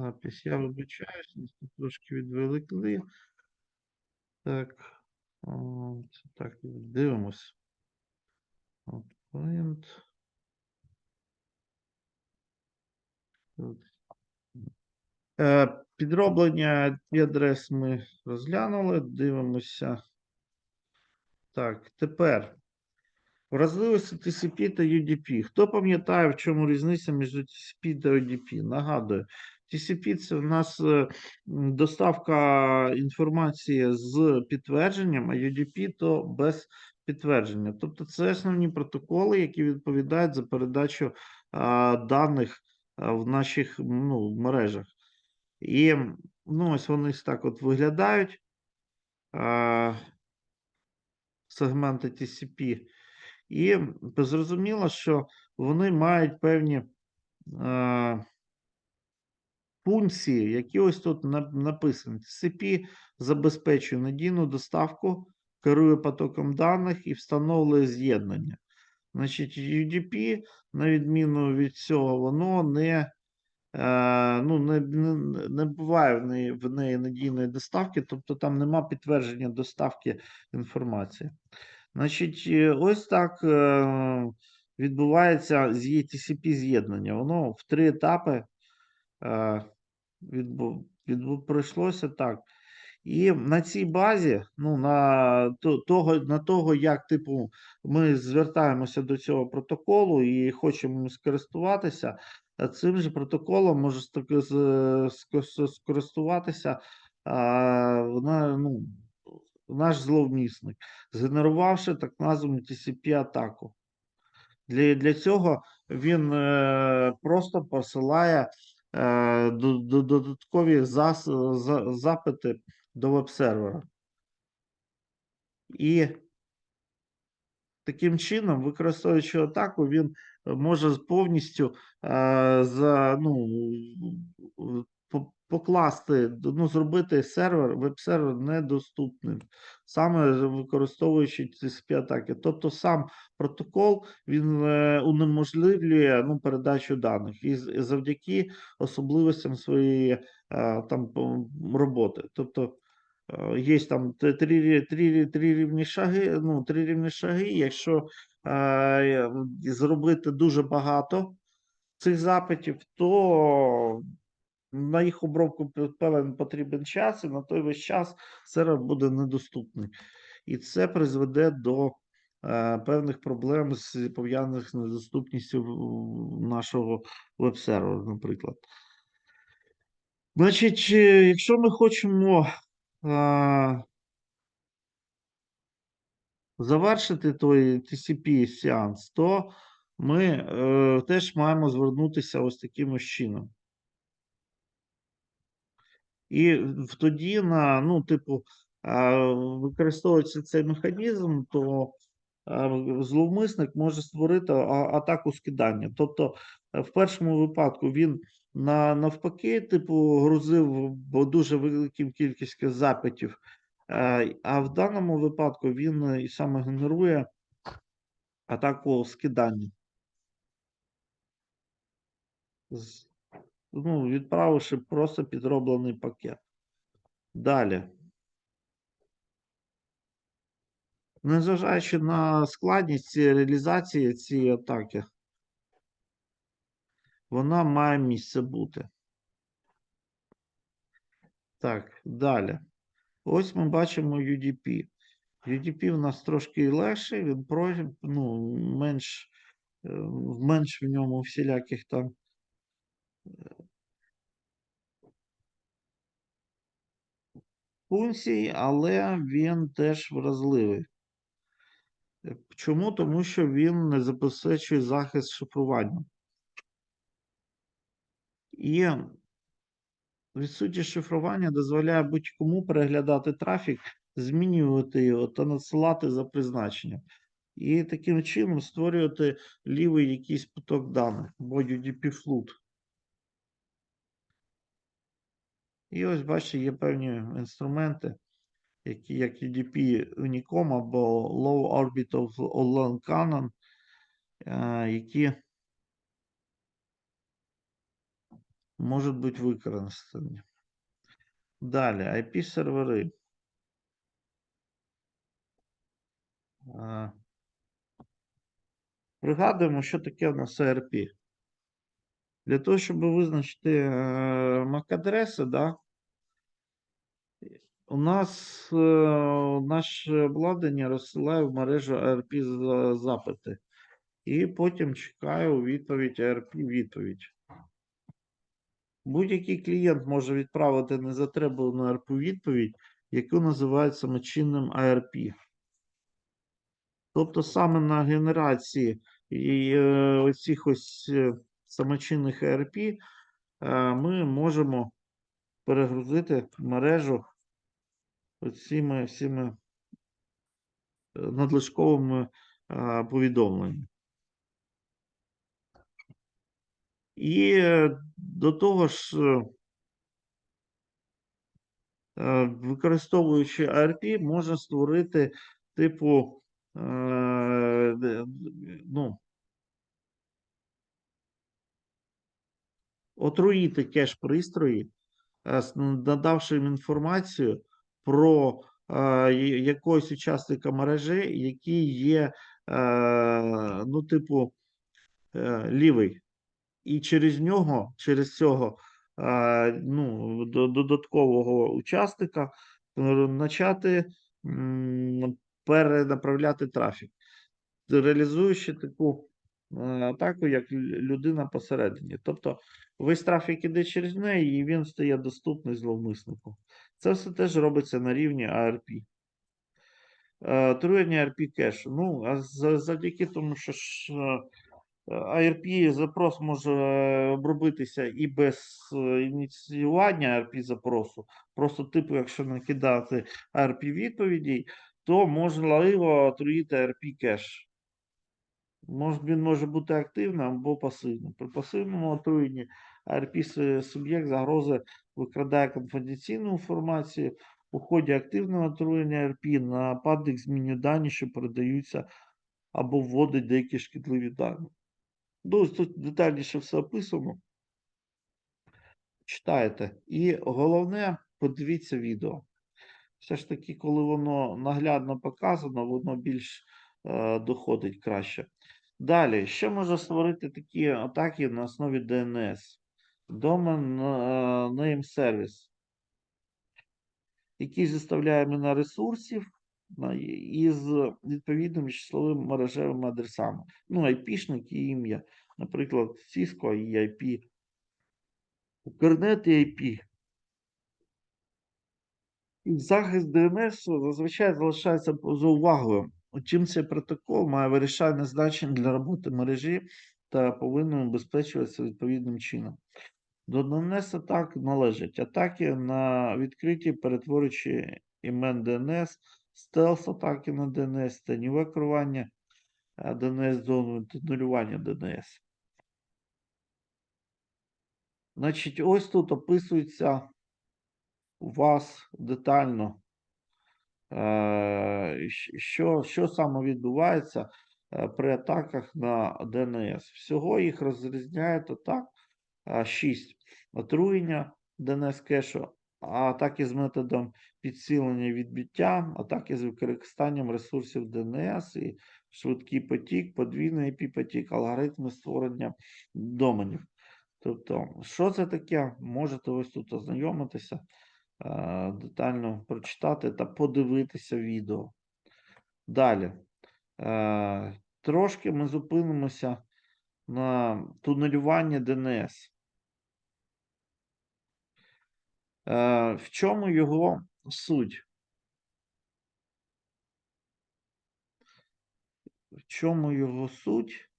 запись. Я вибачаюсь, нас тут трошки відволікли. Так. о, Це так, дивимось. От, Point. Е, Підроблення і адрес ми розглянули. Дивимося. Так, тепер. Вразливості TCP та UDP. Хто пам'ятає, в чому різниця між TCP та UDP? Нагадую, TCP це в нас е, доставка інформації з підтвердженням, а UDP то без підтвердження. Тобто це основні протоколи, які відповідають за передачу а, даних а, в наших ну, мережах. І ну, ось вони так от виглядають. А, сегменти TCP. І зрозуміло, що вони мають певні е, функції, які ось тут на- написані. TCP забезпечує надійну доставку, керує потоком даних і встановлює з'єднання. Значить, UDP, на відміну від цього, воно не, е, ну, не, не, не буває в неї, в неї надійної доставки, тобто там нема підтвердження доставки інформації. Значить, е, ось так е, відбувається з TCP з'єднання. Воно в три етапи е, відбу, відбу, пройшлося так. І на цій базі, ну, на то- того, на того, як типу, ми звертаємося до цього протоколу і хочемо скористуватися, цим же протоколом може скористуватися а, вона, ну, наш зловмисник, згенерувавши так названу TCP-атаку. Для, для цього він е, просто посилає додаткові запити до веб-сервера. І таким чином, використовуючи атаку, він може повністю е, ну, покласти, ну, зробити сервер, веб-сервер недоступним, саме використовуючи TCP атаки. Тобто сам протокол він е, унеможливлює ну, передачу даних і завдяки особливостям своєї е, там роботи. Тобто е, є там три, три, три рівні шаги, ну, три рівні шаги. Якщо е, зробити дуже багато цих запитів, то на їх обробку пе- певен потрібен час, і на той весь час сервер буде недоступний. І це призведе до е, певних проблем, пов'язаних з недоступністю нашого веб-серверу, наприклад. Значить, е, якщо ми хочемо е, завершити той TCP сеанс, то ми е, теж маємо звернутися ось таким чином. І тоді на, ну, типу, використовується цей механізм, то зловмисник може створити атаку скидання. Тобто, е, в першому випадку він на, навпаки, типу, грузив дуже великим кількістю запитів, е, а в даному випадку він і саме генерує атаку скидання. Ну, відправивши просто підроблений пакет. Далі. Незважаючи на складність реалізації цієї атаки, вона має місце бути. Так, далі. Ось ми бачимо UDP. UDP в нас трошки легший, він про, ну, менш, е, менш в ньому всіляких там функцій, але він теж вразливий. Е, Чому? Тому що він не забезпечує захист шифрування. І відсутність шифрування дозволяє будь-кому переглядати трафік, змінювати його та надсилати за призначенням. І таким чином створювати лівий якийсь поток даних, або UDP І ось бачите, є певні інструменти, які як UDP Unicom або Low Orbit of Olan Canon, е, які можуть бути використані. Далі, IP-сервери. Пригадуємо, що таке у нас ERP. Для того, щоб визначити е, MAC-адреси, да, у нас е, наше обладнання розсилає в мережу ARP запити. І потім чекає у відповідь ARP відповідь. Будь-який клієнт може відправити незатребувану ARP відповідь, яку називають самочинним ARP. Тобто саме на генерації і, е, оцих ось е, самочинних ERP е, ми можемо перегрузити мережу цими всіми е, надлишковими е, повідомленнями. І до того ж, використовуючи ARP, можна створити типу, ну, отруїти кеш пристрої, е, надавши їм інформацію про е, якогось учасника мережі, який є, е, ну, типу, лівий. І через нього, через цього ну, додаткового учасника почати перенаправляти трафік, реалізуючи таку атаку, як людина посередині. Тобто весь трафік іде через неї, і він стає доступний зловмиснику. Це все теж робиться на рівні ARP. Е, Труєння ARP кешу. Ну, а завдяки тому, що ж е, ARP запрос може обробитися і без е, ініціювання ARP запросу. Просто, типу, якщо накидати ARP відповідей, то можливо отруїти ARP кеш. Мож, він може бути активним або пасивним. При пасивному отруєнні с- суб'єкт загрози викрадає конфіденційну інформацію. У ході активного отруєння ARP нападник змінює дані, що передаються або вводить деякі шкідливі дані. Ну, тут детальніше все описано. Читайте. І головне, подивіться відео. Все ж таки, коли воно наглядно показано, воно більш доходить краще. Далі, що може створити такі атаки на основі DNS? Domain е, Name Service, який заставляє імена ресурсів із відповідними числовими мережевими адресами. Ну, IP-шник і ім'я. Наприклад, Cisco і IP Укрнет і IP. Захист DNS зазвичай залишається поза увагою. Утім, цей протокол має вирішальне значення для роботи мережі та повинен убезпечуватися відповідним чином. До DNS атак належать атаки на відкриті, перетворюючи імен DNS, стелс атаки на DNS, теньове керування е, зоною та нулювання DNS. Значить, ось тут описується у вас детально, що, що саме відбувається е, при атаках на ДНС. Всього їх розрізняють атак 6. Отруєння ДНС кешу, атаки з методом підсилення відбиття, атаки з використанням ресурсів ДНС і швидкий потік, подвійний IP-потік, алгоритми створення доменів. Тобто, що це таке? Можете ось тут ознайомитися, е, детально прочитати та подивитися відео. Далі. Е, Трошки ми зупинимося на тунелюванні ДНС. Е, В чому його суть? В чому його суть?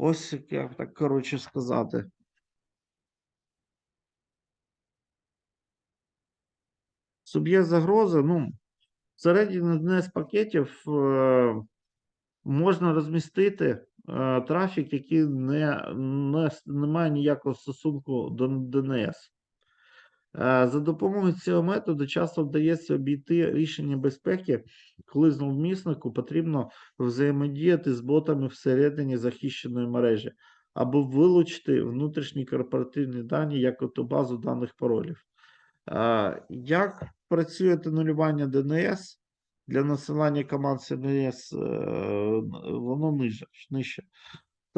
Ось як так коротше сказати. Суб'єкт загрози, ну, всередині DNS пакетів е, можна розмістити е, трафік, який не, не, не має ніякого стосунку до DNS. Е, За допомогою цього методу часто вдається обійти рішення безпеки, коли зловмиснику потрібно взаємодіяти з ботами всередині захищеної мережі або вилучити внутрішні корпоративні дані, як от базу даних паролів. Е, Як працює тунулювання ДНС для насилання команд СМС, е, воно нижче.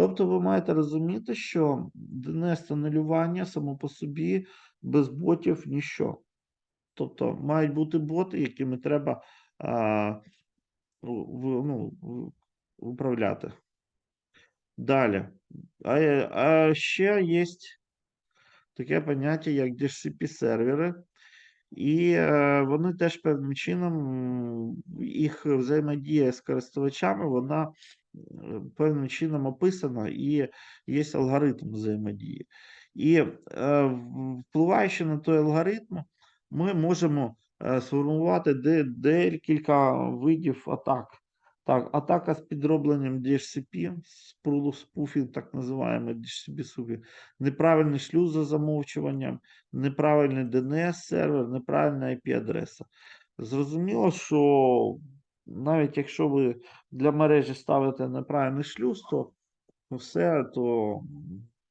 Тобто ви маєте розуміти, що ДНС тунулювання само по собі без ботів ніщо. Тобто мають бути боти, якими треба а, ну, управляти. Далі. А, е, а ще є таке поняття, як DHCP-сервери, і е, вони теж певним чином, їх взаємодія з користувачами, вона певним чином описана і є алгоритм взаємодії. І е, впливаючи на той алгоритм, ми можемо е, сформувати декілька видів атак. Так, атака з підробленням DHCP, спуфінг, так називаємо DHCP спуфінг, неправильний шлюз за замовчуванням, неправильний DNS-сервер, неправильна IP-адреса. Зрозуміло, що навіть якщо ви для мережі ставите неправильний шлюз, то все, то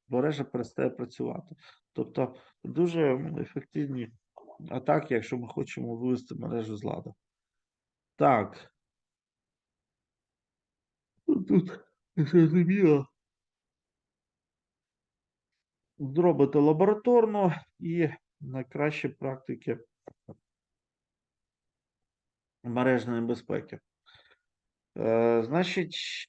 мережа перестає працювати. Тобто дуже ефективні атаки, якщо ми хочемо вивести мережу з ладу. Так. Ну, Тут зрозуміло. Зробити лабораторно і найкращі практики мережної безпеки. Е, значить,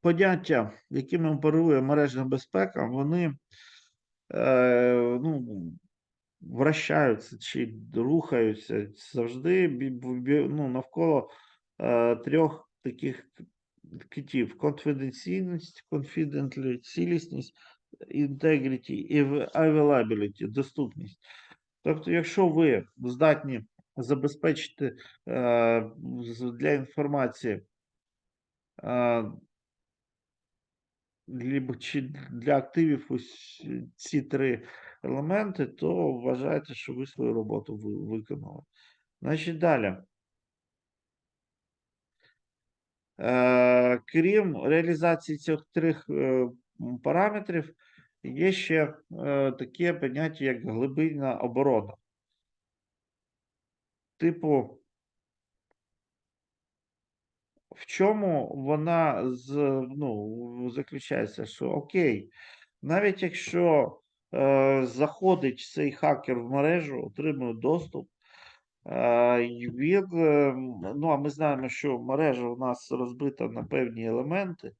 поняття, якими оперує мережна безпека, вони е, ну, вращаються чи рухаються завжди ну, навколо е, трьох таких китів: конфіденційність, confidently, цілісність, integrity і availability, доступність. Тобто, якщо ви здатні забезпечити е, для інформації е, чи для активів ось ці три елементи, то вважайте, що ви свою роботу виконали. Значить, далі. Е, Крім реалізації цих трьох параметрів, є ще е, таке поняття, як глибинна оборона. Типу, в чому вона з, ну, заключається, що окей, навіть якщо е, заходить цей хакер в мережу, отримує доступ, е, він, е, ну а ми знаємо, що мережа у нас розбита на певні елементи,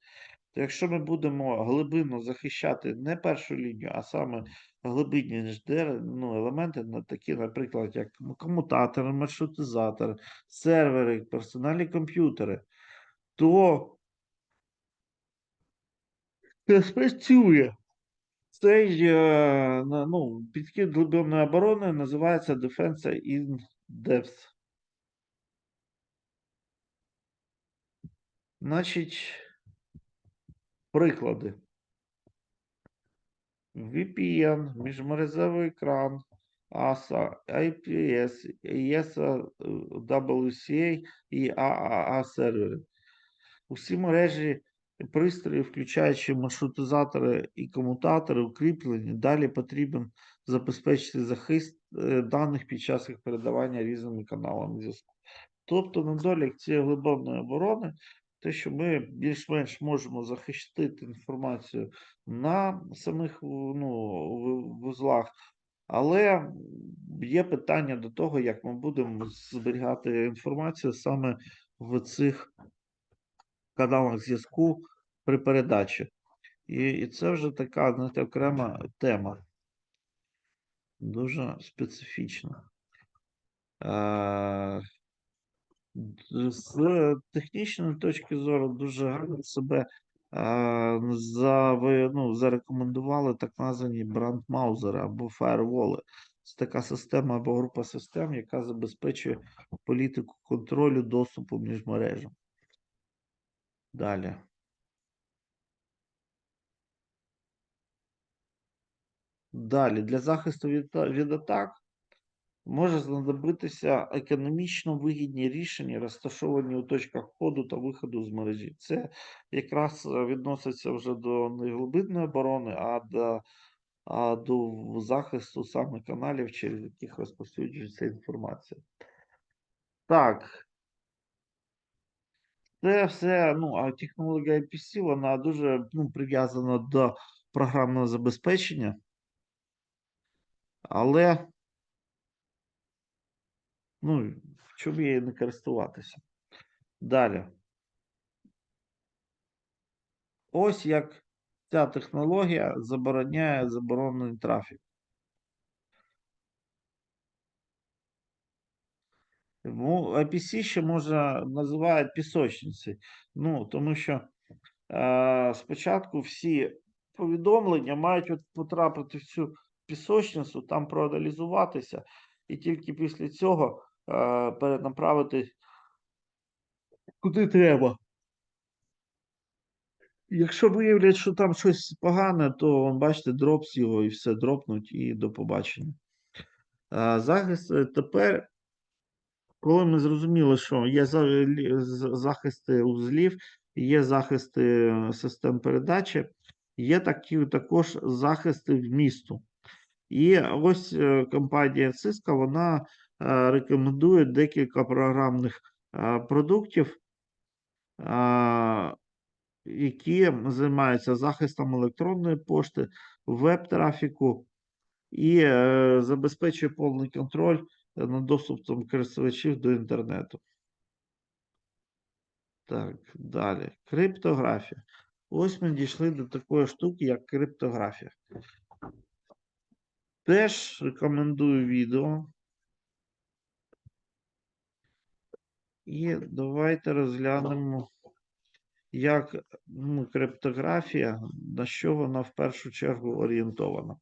то якщо ми будемо глибинно захищати не першу лінію, а саме глибинні ну, елементи, такі, наприклад, як комутатори, маршрутизатори, сервери, персональні комп'ютери, то це спрацює. Цей е, ну, підхід глибинної оборони називається Defense in Depth. Значить, приклади. VPN, міжмережевий екран, ASA, IPS, ESA, WCA і AAA сервери. Усі мережі пристрої, включаючи маршрутизатори і комутатори, укріплені, далі потрібен забезпечити захист е, даних під час їх передавання різними каналами зв'язку. Тобто, недолік цієї глибинної оборони, те, що ми більш-менш можемо захистити інформацію на самих ну, вузлах, але є питання до того, як ми будемо зберігати інформацію саме в цих каналах зв'язку при передачі. І, і це вже така знаєте, окрема тема. Дуже специфічна. Е, з технічної точки зору дуже гарно себе за, ну, зарекомендували так названі брандмаузери або фаєрволи. Це така система або група систем, яка забезпечує політику контролю доступу між мережами. Далі. Далі, для захисту від, від атак може знадобитися економічно вигідні рішення, розташовані у точках входу та виходу з мережі. Це якраз е, відноситься вже до не глибинної оборони, а до, а до захисту саме каналів, через яких розповсюджується інформація. Так. Це все, ну, а технологія IPC, вона дуже ну, прив'язана до програмного забезпечення. Але, ну, чому її не користуватися? Далі. Ось як ця технологія забороняє заборонений трафік. IPC ще можна називають пісочниці. Ну, тому що е, спочатку всі повідомлення мають от потрапити в цю пісочницю, там проаналізуватися, і тільки після цього перенаправити куди треба. Якщо виявлять, що там щось погане, то бачите, дропс його і все дропнуть, і до побачення. Захист е, тепер, коли ми зрозуміли, що є захисти узлів, є захисти е, систем передачі, є такі також захисти вмісту. І ось е, компанія Cisco, вона е, рекомендує декілька програмних е, продуктів. які займаються захистом електронної пошти, веб-трафіку і е, забезпечує повний контроль е, над доступом користувачів до інтернету. Так, далі. Криптографія. Ось ми дійшли до такої штуки, як криптографія. Теж рекомендую відео. І давайте розглянемо, як криптографія, на що вона в першу чергу орієнтована.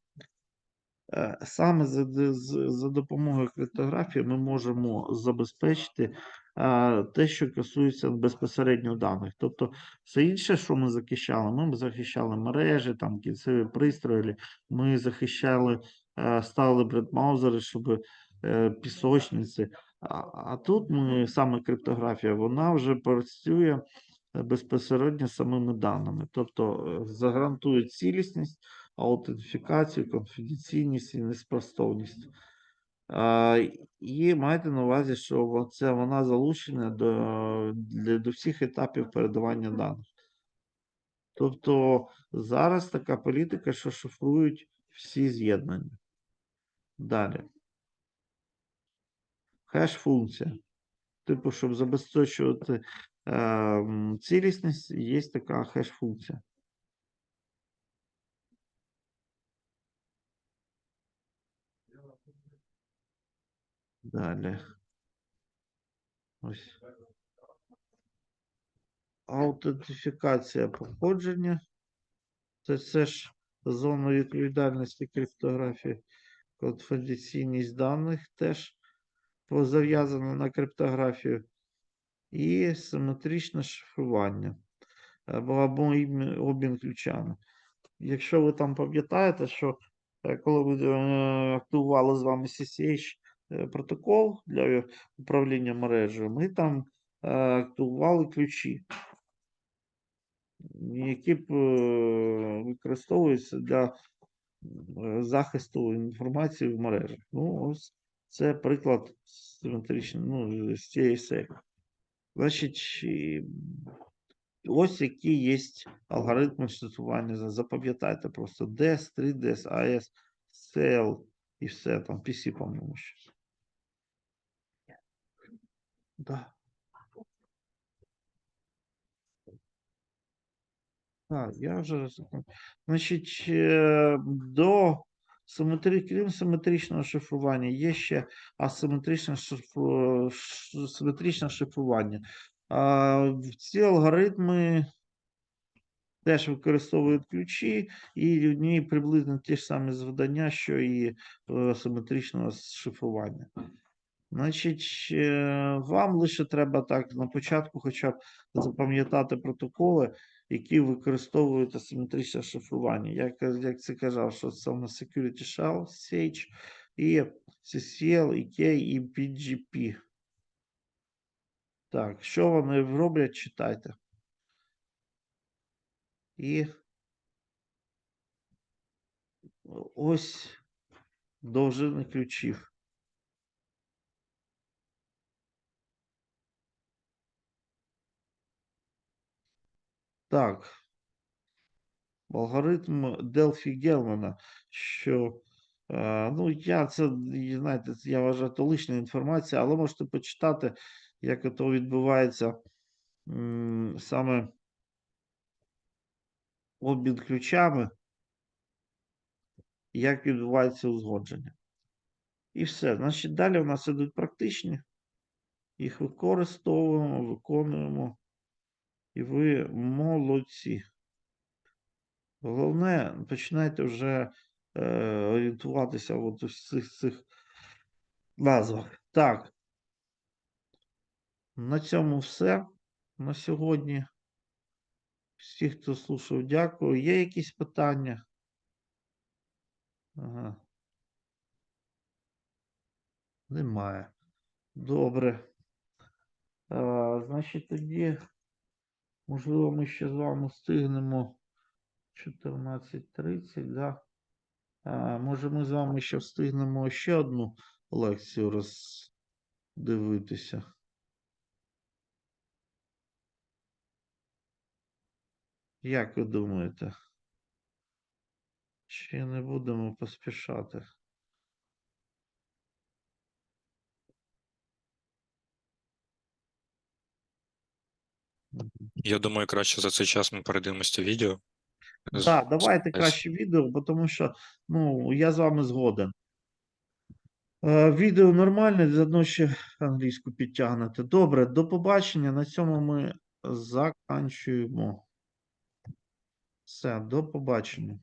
Е, Саме за, за допомогою криптографії ми можемо забезпечити е, те, що стосується безпосередньо даних. Тобто, все інше, що ми захищали, ми захищали мережі, там кінцеві пристрої, ми захищали, е, ставили бредмаузери, щоб пісочниці. А, тут ми саме криптографія, вона вже працює е, безпосередньо з самими даними, тобто е, загарантує цілісність аутентифікацію, конфіденційність і неспростовність. І майте на увазі, що це вона залучена до, до всіх етапів передавання даних. Тобто зараз така політика, що шифрують всі з'єднання. Далі. Хеш-функція. Типу, щоб забезпечувати е, цілісність, є така хеш-функція. Далі. Ось. Аутентифікація походження. Це це ж зона відповідальності криптографії. Конфіденційність даних теж зав'язана на криптографію. І симетричне шифрування або, або обмін ключами. Якщо ви там пам'ятаєте, що е, коли ви е, активували з вами CCH е, протокол для управління мережею, ми там е, активували ключі, які е, використовуються для е, захисту інформації в мережах. Ну, ось це приклад симетричний, ну, з цієї серії. Значить, ось які є алгоритми шифрування. Запам'ятайте просто DES, 3DS, AES, CL і все там, PC, по-моєму, щось. Да. Так, я вже Значить, е, до симетри... крім симетричного шифрування, є ще асиметричне шифру... симетричне шифрування. А, ці алгоритми теж використовують ключі, і в ній приблизно ті ж самі завдання, що і е, симетричного шифрування. Значить, е, вам лише треба так на початку хоча б запам'ятати протоколи, які використовують асиметричне шифрування. Як, як це казав, що саме Security Shell, SH, і CCL, EK і PGP. Так, що вони роблять, читайте. І ось довжини ключів. Так. Алгоритм Делфі Гелмана, що, е, ну, я це, знаєте, я вважаю, то лишня інформація, але можете почитати, як це відбувається саме обмін ключами, як відбувається узгодження. І все. Значить, далі у нас ідуть практичні. Їх використовуємо, виконуємо. І ви молодці. Головне, починайте вже е, орієнтуватися от у цих цих назвах. Так. На цьому все на сьогодні. Всі, хто слушав, дякую. Є якісь питання? Ага. Немає. Добре. А, значить, тоді, можливо, ми ще з вами встигнемо 14.30, да? А, може, ми з вами ще встигнемо ще одну лекцію роздивитися. Як ви думаєте? Чи не будемо поспішати? Я думаю, краще за цей час ми передивимося відео. Так, давайте краще відео, бо тому що ну, я з вами згоден. Е, відео нормальне, заодно ще англійську підтягнете. Добре, до побачення. На цьому ми заканчуємо. Все, до побачення.